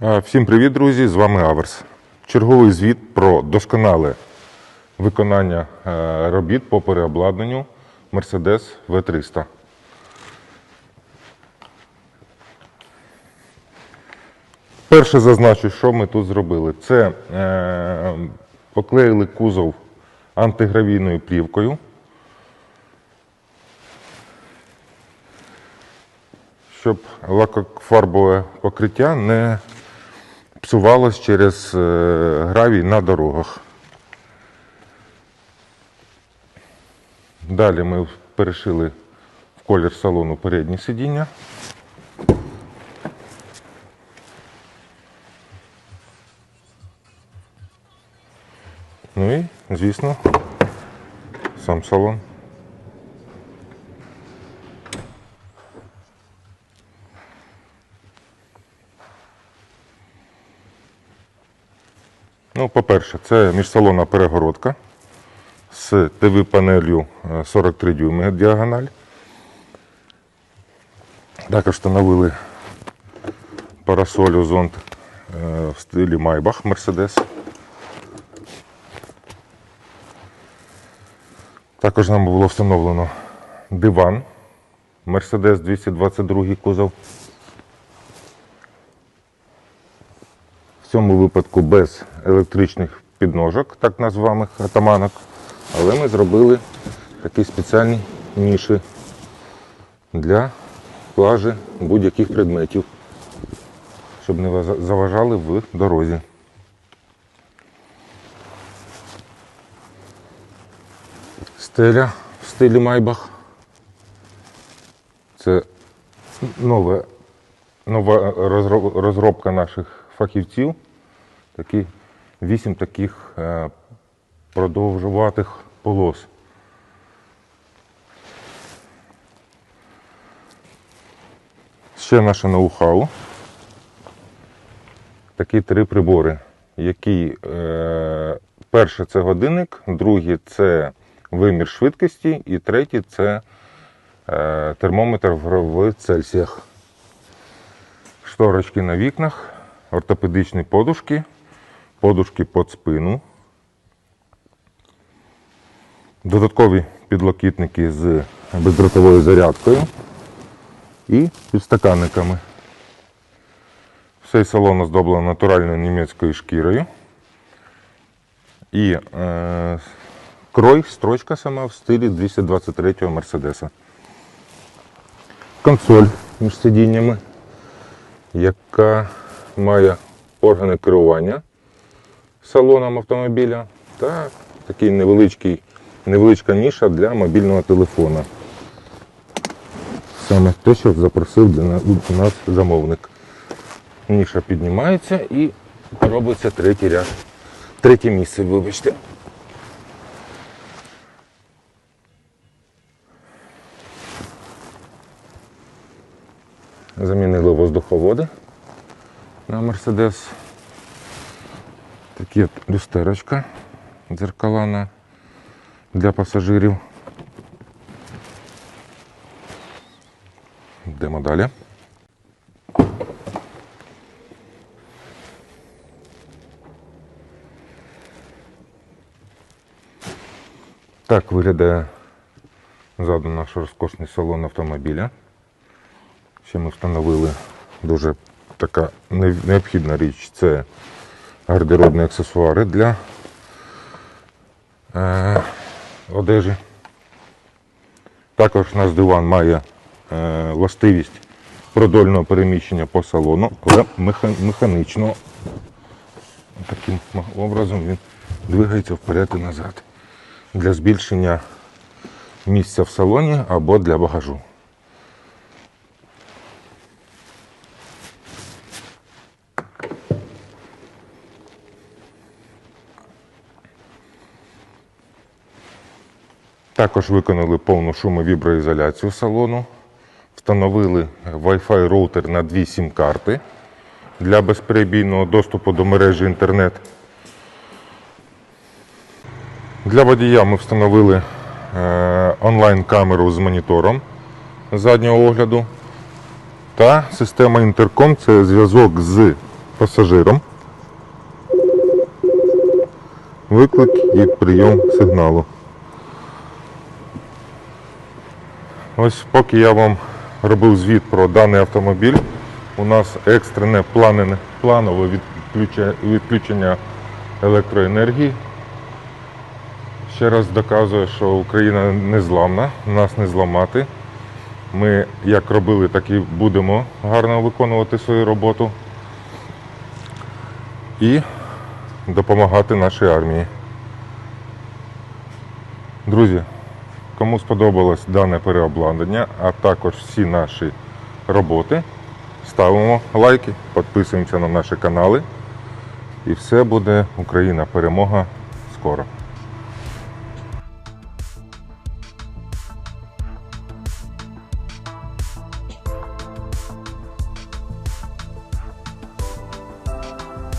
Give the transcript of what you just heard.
Всім привіт, друзі! З вами Аверс. Черговий звіт про досконале виконання е, робіт по переобладнанню Mercedes V300. Перше зазначу, що ми тут зробили. Це е, поклеїли кузов антигравійною плівкою. щоб лакофарбове покриття не псувалось через е, гравій на дорогах. Далі ми перешили в колір салону передні сидіння. Ну і, звісно, сам салон. Ну, по-перше, це міжсалонна перегородка з ТВ-панелью е, 43 дюйми діагональ. Також встановили парасолю зонт е, в стилі Майбах Mercedes. Також нам було встановлено диван Mercedes 222 кузов. В цьому випадку без електричних підножок, так названих атаманок. Але ми зробили такі спеціальні ніші для плажі будь-яких предметів, щоб не заважали в дорозі. Стеля в стилі Майбах. Це нове нова розробка наших фахівців. Такі вісім таких е, продовжуватих полос. Ще наше ноу-хау. Такі три прибори, які е, перше це годинник, другий це вимір швидкості, і третій це е, термометр в, в Цельсіях шторочки на вікнах, ортопедичні подушки, подушки під спину, додаткові підлокітники з бездротовою зарядкою і підстаканниками. Цей салон оздоблено натуральною німецькою шкірою. І е, крой, строчка сама в стилі 223-го Мерседеса. Консоль між сидіннями яка має органи керування салоном автомобіля та такий невеличкий, невеличка ніша для мобільного телефона. Саме те, що запросив для нас замовник. Ніша піднімається і робиться третій ряд. Третє місце, вибачте. Замінили воздуховоди на Мерседес. Такі от люстерочка, дзеркала на, для пасажирів. Йдемо далі. Так виглядає ззаду наш розкошний салон автомобіля. Ще ми встановили дуже така необхідна річ це гардеробні аксесуари для е, одежі. Також наш диван має е, властивість продольного переміщення по салону, але меха- механично. Таким образом він двигається вперед і назад для збільшення місця в салоні або для багажу. Також виконали повну шумовіброізоляцію салону. Встановили Wi-Fi роутер на дві сім-карти для безперебійного доступу до мережі інтернет. Для водія ми встановили е, онлайн-камеру з монітором заднього огляду та система інтерком це зв'язок з пасажирам. Виклик і прийом сигналу. Ось поки я вам робив звіт про даний автомобіль, у нас екстрене планове відключення, електроенергії. Ще раз доказує, що Україна незламна, нас не зламати. Ми як робили, так і будемо гарно виконувати свою роботу і допомагати нашій армії. Друзі, кому сподобалось дане переобладнання, а також всі наші роботи, ставимо лайки, підписуємося на наші канали. І все буде Україна. Перемога скоро.